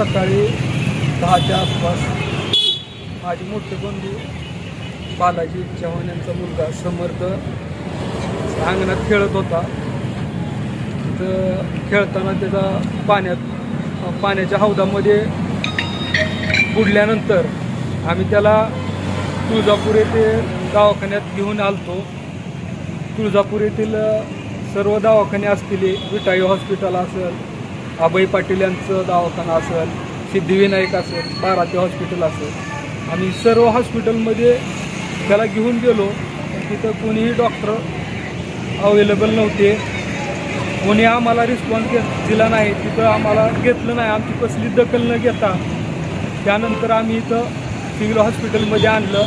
सकाळी दहाच्या आसपास माझी मोठे बंधू बालाजी चव्हाण यांचा मुलगा समर्थ अंगणात खेळत होता. तर खेळताना त्याचा पाण्यात पाण्याच्या हौदामध्ये बुडल्यानंतर आम्ही त्याला तुळजापूर येथे दवाखान्यात घेऊन आलतो. तुळजापूर येथील सर्व दवाखाने असतील विटाई हॉस्पिटल असेल अभय पाटील यांचं दवाखाना असेल सिद्धिविनायक असेल बाराते हॉस्पिटल असेल. आम्ही सर्व हॉस्पिटलमध्ये त्याला घेऊन गेलो तिथं कोणीही डॉक्टर अवेलेबल नव्हते. कोणी आम्हाला रिस्पॉन्स घेत दिला नाही. तिथं आम्हाला घेतलं नाही. आमची कसली दखल न घेता त्यानंतर आम्ही इथं सिव्हिल हॉस्पिटलमध्ये आणलं.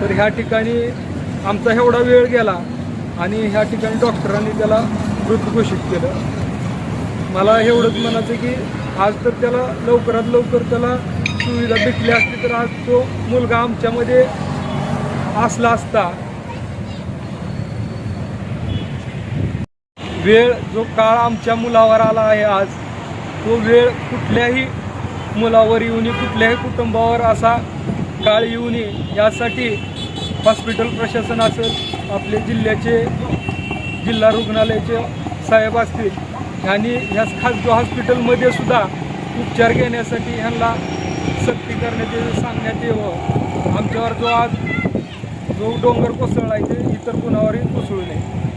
तर ह्या ठिकाणी आमचा एवढा वेळ गेला आणि ह्या ठिकाणी डॉक्टरांनी त्याला मृत घोषित केलं. मला एवढंच म्हणायचं की आज तर त्याला लवकरात लवकर त्याला सुविधा भेटली असती तर आज तो मुलगा आमच्यामध्ये असला असता. वेळ जो काळ आमच्या मुलावर आला आहे आज तो वेळ कुठल्याही मुलावर येऊ नये कुठल्याही कुटुंबावर असा काळ येऊ नये. यासाठी हॉस्पिटल प्रशासन असेल आपले जिल्ह्याचे जिल्हा रुग्णालयाचे साहेब असतील आणि ह्या खाजगी हॉस्पिटलमध्ये सुद्धा उपचार घेण्यासाठी ह्यांना सक्ती करण्यात सांगण्यात यावं आमच्यावर जो आज जो डोंगर कोसळला आहे ते इतर कुणावरही कोसळू नये.